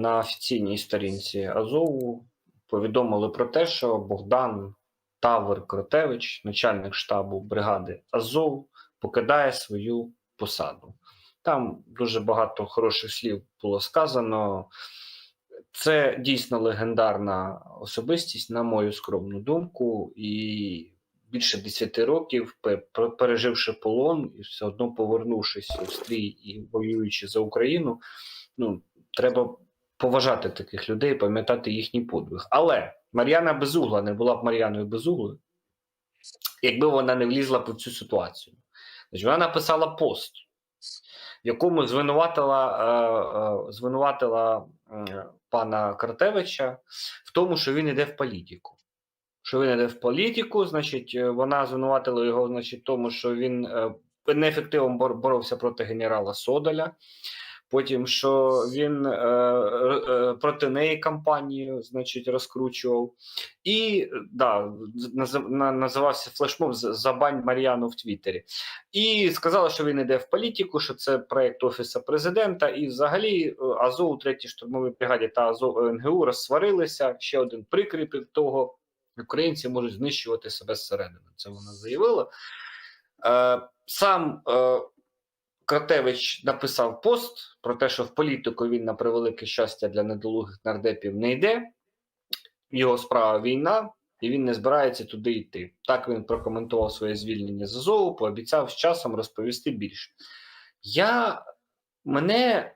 на офіційній сторінці Азову повідомили про те, що Богдан Тавр Кротевич, начальник штабу бригади Азов, покидає свою посаду. Там дуже багато хороших слів було сказано. Це дійсно легендарна особистість, на мою скромну думку, і більше 10 років, пе- переживши полон і все одно повернувшись у стрій і воюючи за Україну, ну треба поважати таких людей, пам'ятати їхній подвиг. Але Мар'яна Безугла не була б Мар'яною Безуглою, якби вона не влізла в цю ситуацію. Значить, вона написала пост, в якому звинуватила, е, е, звинуватила пана Картевича в тому, що він іде в політику. Що він іде в політику, значить, е, вона звинуватила його, значить, в тому, що він неефективно бор- боровся проти генерала Содоля. Потім, що він е, е, проти неї кампанію, значить, розкручував. І е, да, називався флешмоб Забань Мар'яну в Твіттері. І сказали, що він іде в політику, що це проект Офісу президента. І взагалі е, Азов у третій штурмовій бригаді та Азов НГУ розсварилися. Ще один прикріп того. Українці можуть знищувати себе зсередини. Це вона заявила. Е, сам е, Кратевич написав пост про те, що в політику він на превелике щастя для недолугих нардепів не йде. Його справа війна, і він не збирається туди йти. Так він прокоментував своє звільнення з Азову, пообіцяв з часом розповісти більше. Я мене,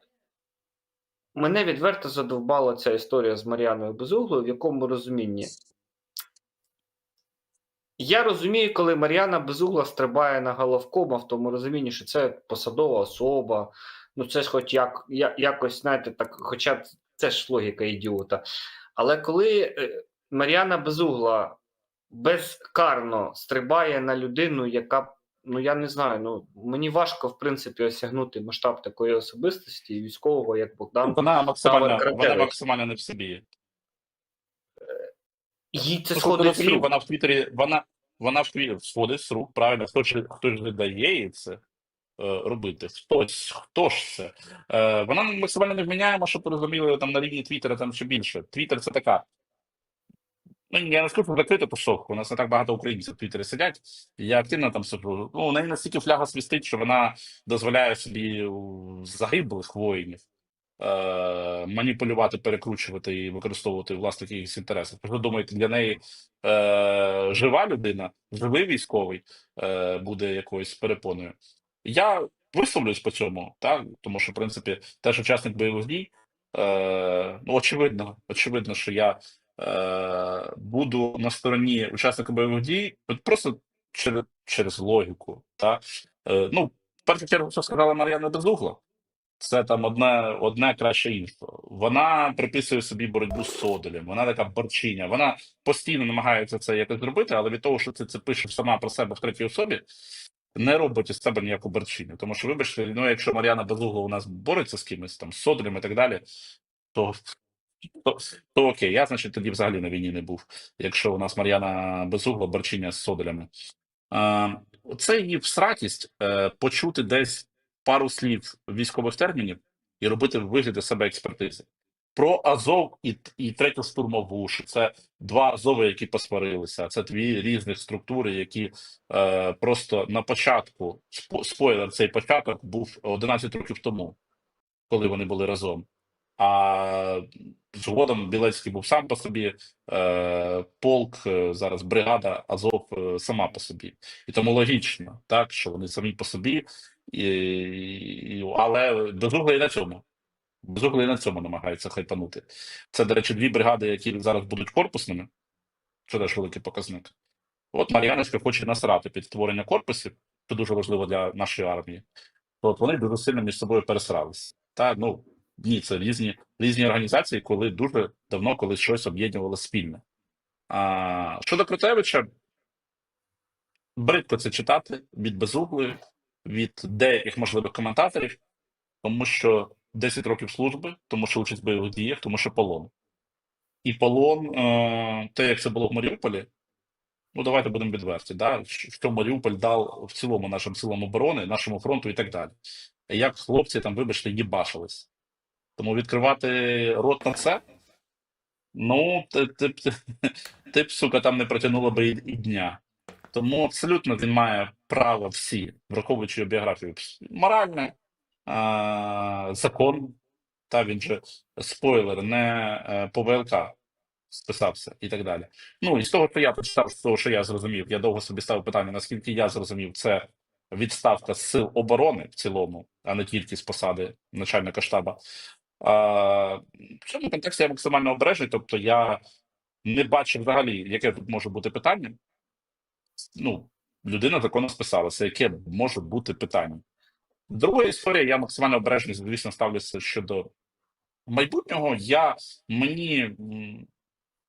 мене відверто задовбала ця історія з Мар'яною Безуглою, в якому розумінні. Я розумію, коли Мар'яна Безугла стрибає на головкома в тому розумінні, що це посадова особа. Ну, це ж хоч як, я- якось, знаєте, так, хоча це ж логіка ідіота. Але коли е, Мар'яна Безугла безкарно стрибає на людину, яка, ну я не знаю, ну мені важко, в принципі, осягнути масштаб такої особистості військового, як Богдан. Вона максимально, вона максимально не в собі. Їй це сходить вона в Твіттері, вона, вона сходить з рук, правильно, хто ж, хто ж не дає їй це е, робити? Хтось, хто ж це? Е, вона максимально невміняємо, щоб ви розуміли, там на рівні Твіттера там ще більше. Твіттер це така. Ну, я не скажу, що закрита тусовка. У нас не так багато українців в Твіттері сидять. Я активно там сиджу. Ну, у неї настільки фляга свістить, що вона дозволяє собі загиблих воїнів е, маніпулювати, перекручувати і використовувати власних якихось інтересах. Ви думаєте, для неї е, жива людина, живий військовий е, буде якоюсь перепоною? Я висловлюсь по цьому, так? тому що, в принципі, теж учасник бойових дій. Е, ну, очевидно, очевидно, що я е, буду на стороні учасника бойових дій просто через, через логіку. Так? Е, ну, в першу чергу, що сказала Мар'яна Безугла, це там одне, одне краще іншого. Вона приписує собі боротьбу з Содолем, вона така борчиня. Вона постійно намагається це якось зробити, але від того, що ти це пишеш сама про себе в третій особі, не робить із себе ніяку борчиню. Тому що, вибачте, ну якщо Мар'яна Безугла у нас бореться з кимось, там з Содолем і так далі, то, то, то окей, я, значить, тоді взагалі на війні не був, якщо у нас Мар'яна Безугла борчиня з Содолями. Е, це її всратість е, почути десь пару слів військових термінів і робити вигляд із себе експертизи. Про Азов і, і третю штурмову, це два Азови, які посварилися. Це дві різних структури, які е, просто на початку спо- спойлер, цей початок був 11 років тому, коли вони були разом. А згодом Білецький був сам по собі, е, полк, е, зараз бригада Азов е, сама по собі. І тому логічно, так, що вони самі по собі, і, і, але безуглий на цьому. Безуглий на цьому намагається хайпанути. Це, до речі, дві бригади, які зараз будуть корпусними. Це теж великий показник. От Мар'янська хоче насрати під створення корпусів, що дуже важливо для нашої армії. То от вони дуже сильно між собою пересралися. Та ну ні, це різні різні організації, коли дуже давно колись щось об'єднувало спільне. А щодо Крутевича, бридко це читати від безуглої, від деяких можливих коментаторів, тому що 10 років служби, тому що участь в бойових діях, тому що полон. І полон, е, те, як це було в Маріуполі, ну давайте будемо відверті, да? що Маріуполь дав в цілому нашим силам оборони, нашому фронту і так далі. Як хлопці там, вибачте, їбашились. Тому відкривати рот на це, ну, ти, ти, б- ти б, сука, там не протягнула би і дня. Тому абсолютно він має право всі, враховуючи його біографію, моральне, а, закон, та він же спойлер, не е, по ВЛК списався і так далі. Ну і з того, що я почитав, з того, що я зрозумів, я довго собі ставив питання, наскільки я зрозумів, це відставка з сил оборони в цілому, а не тільки з посади начальника штаба. В цьому контексті я максимально обережний, тобто я не бачу взагалі, яке тут може бути питання. Ну, людина законно списалася, яке може бути питання. Друга історія, я максимально обережний, звісно, ставлюся щодо майбутнього. Я мені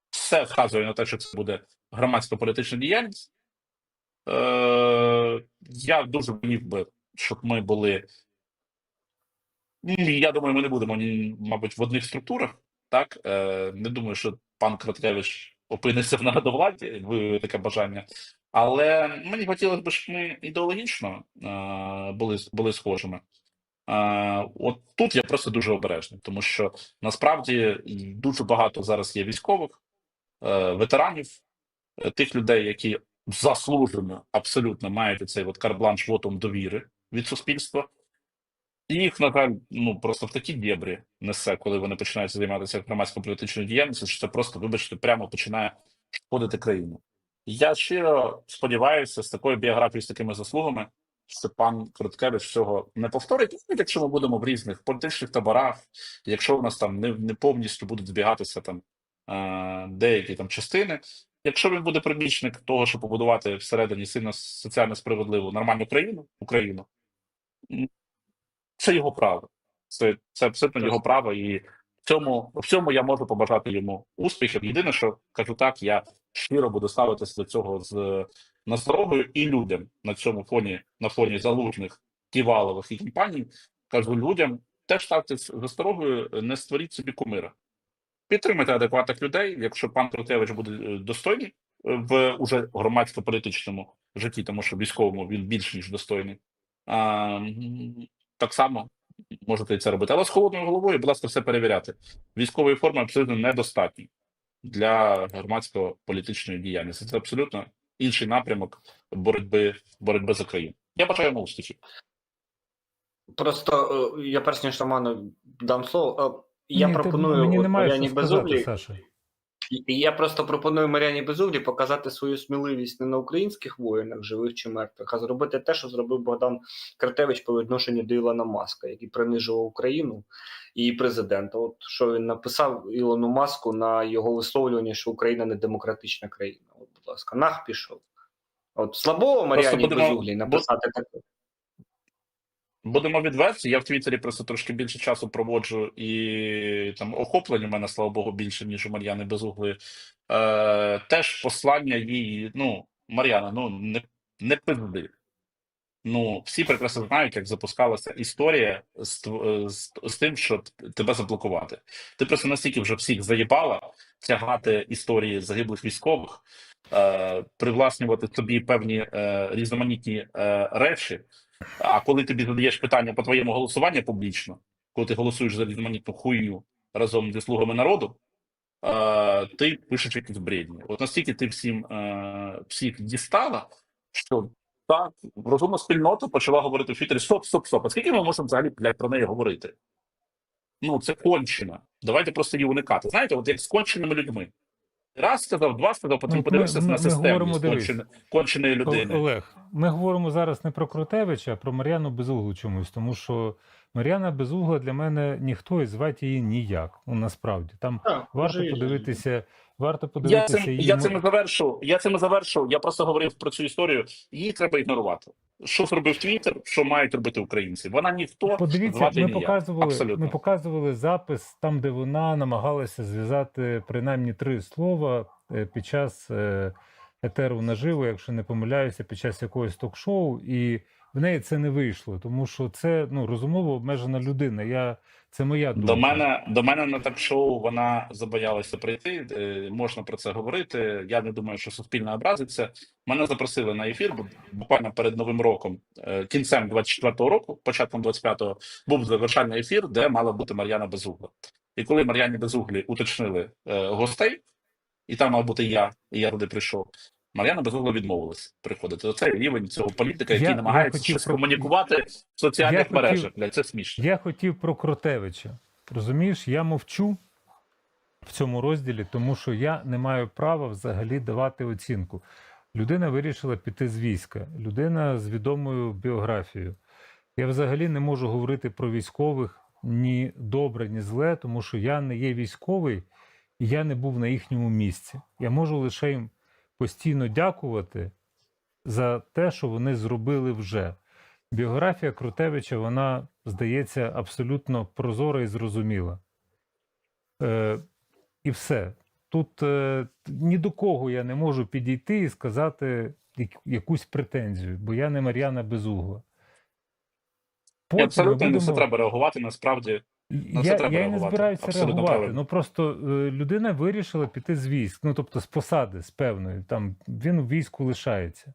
все вказує на те, що це буде громадська політична діяльність. Е, я дуже хотів би, щоб ми були. Я думаю, ми не будемо, мабуть, в одних структурах. Так? Е, не думаю, що пан Краткевич опиниться в народовладі, таке бажання. Але мені хотілося б, щоб ми ідеологічно е, були, були схожими. Е, от тут я просто дуже обережний, тому що насправді дуже багато зараз є військових, е, ветеранів, тих людей, які заслужено абсолютно мають цей от карбланш вотом довіри від суспільства. І їх, на жаль, ну просто в такі дєбрі несе, коли вони починають займатися громадсько-політичною діяльністю, що це просто, вибачте, прямо починає шкодити країну. Я щиро сподіваюся, з такою біографією, з такими заслугами, що пан Короткевич цього не повторить, навіть якщо ми будемо в різних політичних таборах, якщо у нас там не, не повністю будуть збігатися там е, деякі там частини. Якщо він буде прибічник того, щоб побудувати всередині сильно соціально справедливу нормальну країну, Україну, це його право. Це, це абсолютно його право, і в цьому, в цьому я можу побажати йому успіхів. Єдине, що кажу так, я щиро буду ставитися до цього з насторогою і людям на цьому фоні, на фоні залужних ківалових і компаній. Кажу людям, теж ставтесь з насторогою, не створіть собі кумира. Підтримайте адекватних людей, якщо пан Крутевич буде е, достойний е, в уже громадсько-політичному житті, тому що військовому він більш ніж достойний. А, так само можете це робити. Але з холодною головою, будь ласка, все перевіряти. Військової форми абсолютно недостатньо для громадсько-політичної діяльності. Це абсолютно інший напрямок боротьби, боротьби за країну. Я бажаю йому успіхів. Просто е, я перш ніж Роману дам слово. е, Я Ні, ти- пропоную мені от немає сказати, Саша. І Я просто пропоную Мар'яні Безуглі показати свою сміливість не на українських воїнах, живих чи мертвих, а зробити те, що зробив Богдан Картевич по відношенню до Ілона Маска, який принижував Україну і президента. От що він написав Ілону Маску на його висловлювання, що Україна не демократична країна. От, будь ласка, нах пішов. От слабо Мар'яні Безуглій написати таке. Будемо відверті. Я в Твіттері просто трошки більше часу проводжу, і там охоплення в мене, слава Богу, більше, ніж у Мар'яни Безугли. Е, теж послання їй. Ну, Мар'яна, ну не, не пизди. Ну, всі прекрасно знають, як запускалася історія з, з, з тим, щоб тебе заблокувати. Ти просто настільки вже всіх заїбала тягати історії загиблих військових, е, привласнювати тобі певні е, різноманітні е, речі. А коли тобі задаєш питання по твоєму голосуванню публічно, коли ти голосуєш за різноманітну хуйню разом зі слугами народу, ти пишеш якісь бредні. От настільки ти всім е, всіх дістала, що так, розумна спільнота почала говорити в Твіттері: стоп, стоп, стоп. А скільки ми можемо взагалі про неї говорити? Ну, це кончено. Давайте просто її уникати. Знаєте, от як з конченими людьми. Раз сказав, два сказав, потім ми- подивився ми- на систему конченої людини. Олег, ми говоримо зараз не про Крутевича, а про Мар'яну Безуглу чомусь, тому що Мар'яна Безугла для мене ніхто і звати її ніяк. Ну, насправді там Так, варто і- подивитися, варто Я подивитися цим, її. я цим завершу. Я цим завершу. Я просто говорив про цю історію. Її треба ігнорувати. Що зробив Твіттер, що мають робити українці? Вона ніхто Подивіться, звати ми ніяк. показували, Абсолютно. ми показували запис там, де вона намагалася зв'язати принаймні три слова е, під час е, етеру наживо, якщо не помиляюся, під час якогось ток-шоу, і в неї це не вийшло, тому що це ну розумово обмежена людина. Я це моя думка. До мене до мене на ток-шоу вона забоялася прийти. е, Можна про це говорити. Я не думаю, що суспільно образиться. Мене запросили на ефір бу- буквально перед новим роком, е, кінцем 24-го року, початком 25-го, був завершальний ефір, де мала бути Мар'яна Безугла. І коли Мар'яні Безуглі уточнили е, гостей, і там мав бути я, і я туди прийшов. Мар'яна Безугла відмовилась приходити. Оцей рівень цього політика, який Я- я намагається хотів щось про- комунікувати в соціальних Я хотів- мережах. Блядь, це смішно. Я хотів про Кротевича. Розумієш, я мовчу в цьому розділі, тому що я не маю права взагалі давати оцінку. Людина вирішила піти з війська, людина з відомою біографією. Я взагалі не можу говорити про військових ні добре, ні зле, тому що я не є військовий і я не був на їхньому місці. Я можу лише їм постійно дякувати за те, що вони зробили вже. Біографія Крутевича, вона, здається, абсолютно прозора і зрозуміла. Е, і все. Тут е, ні до кого я не можу підійти і сказати якусь претензію, бо я не Мар'яна Безугла. Потім абсолютно не все треба реагувати. Насправді на це я, треба я і не збираюся Абсолютно реагувати. правильно. Ну просто е, людина вирішила піти з військ, ну тобто з посади, з певної. Там він в війську лишається.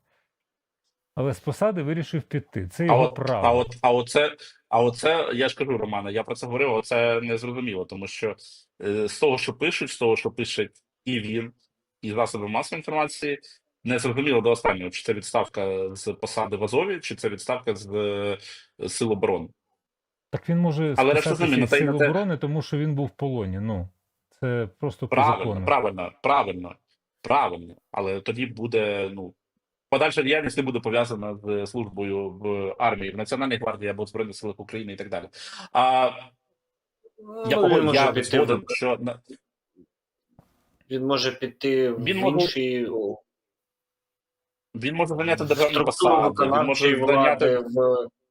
Але з посади вирішив піти. Це А його от, право. а от, а оце, а оце, я ж кажу, Романе, я про це говорив, оце не зрозуміло, тому що е, з того, що пишуть, з того, що пише і він, і засоби масової інформації, не зрозуміло до останнього, чи це відставка з посади в Азові, чи це відставка з е, Сил оборони. Так він може Але списатися й сил оборони, тому що він був в полоні. Ну, це просто по Правильно, закону. правильно, правильно, правильно. Але тоді буде, ну, подальша діяльність не буде пов'язана з службою в армії, в Національній гвардії або в Збройних силах України і так далі. А я, Ну, він погоджу- я піти згоден, що Він може піти Він в інший він може зайняти державну посаду, він може зайняти в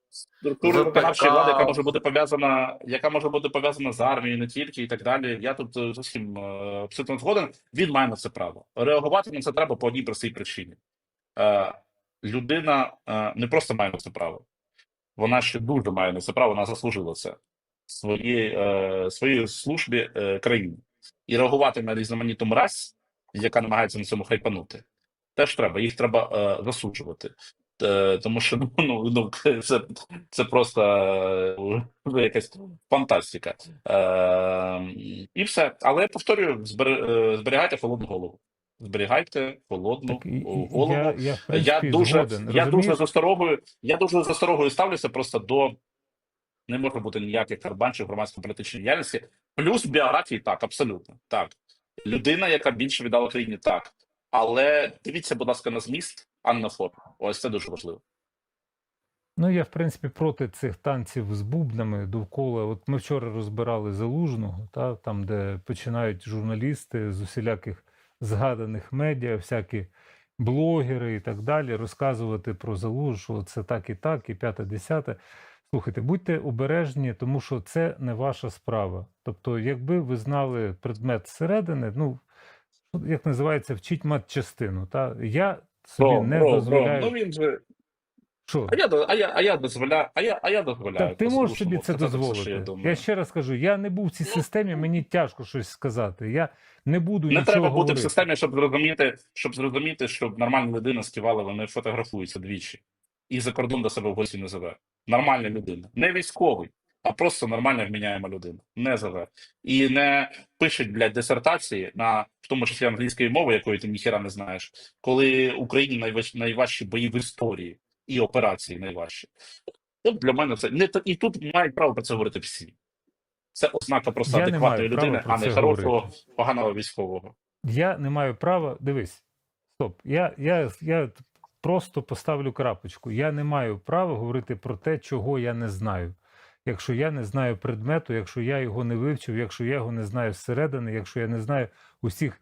структуру ВПК. виконавчої влади, яка може бути пов'язана, яка може бути пов'язана з армією, не тільки і так далі. Я тут е, зовсім е, абсолютно згоден. Він має на це право. Реагувати на це треба по одній простій причині. Е, людина е, не просто має на це право, вона ще дуже має на це право, вона заслужила це своїй, е, своїй службі е, країні. І реагувати на різноманітну мразь, яка намагається на цьому хайпанути, теж треба. Їх треба е, засуджувати. Е, тому що ну, ну, це, це просто е, якась фантастика. Е, і все. Але я повторюю: е, зберігайте холодну голову. Зберігайте холодну Так, голову. я, я, принципі, Я дуже, згоден. я дуже Розумієш? з осторогою, я дуже з осторогою ставлюся просто до не може бути ніяких карбанчів громадсько-політичної діяльності. Плюс біографії так, абсолютно так. Людина, яка більше віддала країні, так. Але дивіться, будь ласка, на зміст, а не. Ось це дуже важливо. Ну, я, в принципі, проти цих танців з бубнами довкола. От ми вчора розбирали залужного, та, там, де починають журналісти з усіляких згаданих медіа, всякі блогери і так далі, розказувати про залуж, що це так і так, і п'яте, десяте. Слухайте, будьте обережні, тому що це не ваша справа. Тобто, якби ви знали предмет зсередини, ну, як називається, вчіть матчастину. Та? Я собі Бро, не бро, дозволяю. бро, ну він же. Що? А я, а я, а я дозволяю, а я, а я дозволяю. Так, ти можеш собі це все, дозволити. що Я, Я, ще раз кажу, я не був в цій Ну, системі, мені тяжко щось сказати. Я не буду Не нічого треба бути говорити. в системі, щоб зрозуміти, щоб зрозуміти, щоб нормальна людина з Ківалова не фотографується двічі і за кордон до себе в гості не зове. Нормальна людина, не військовий, а просто нормальна вміняєма людина. Не зове. І не пишуть, блядь, дисертації на в тому числі англійської мови, якої ти ніхіра не знаєш, коли Україні найваж, найважчі бої в історії і операції найважчі. От для мене це не і тут мають право про це говорити всі. Це ознака просто Я не адекватної маю права людини, про а не це хорошого, говорити. поганого військового. Я не маю права. Дивись, стоп. Я, я, я просто поставлю крапочку. Я не маю права говорити про те, чого я не знаю. Якщо я не знаю предмету, якщо я його не вивчив, якщо я його не знаю зсередини, якщо я не знаю усіх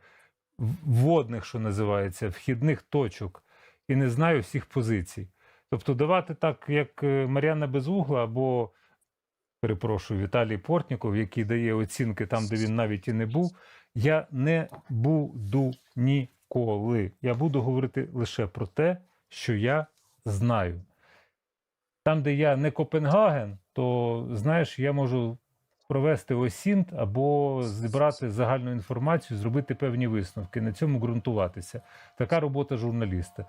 вводних, що називається, вхідних точок, і не знаю всіх позицій. Тобто давати так, як е, Мар'яна Безугла або, перепрошую, Віталій Портніков, який дає оцінки там, де він навіть і не був, я не буду ніколи. Я буду говорити лише про те, що я знаю. Там, де я не Копенгаген, то знаєш, я можу провести осінт або зібрати загальну інформацію, зробити певні висновки, на цьому ґрунтуватися. Така робота журналіста.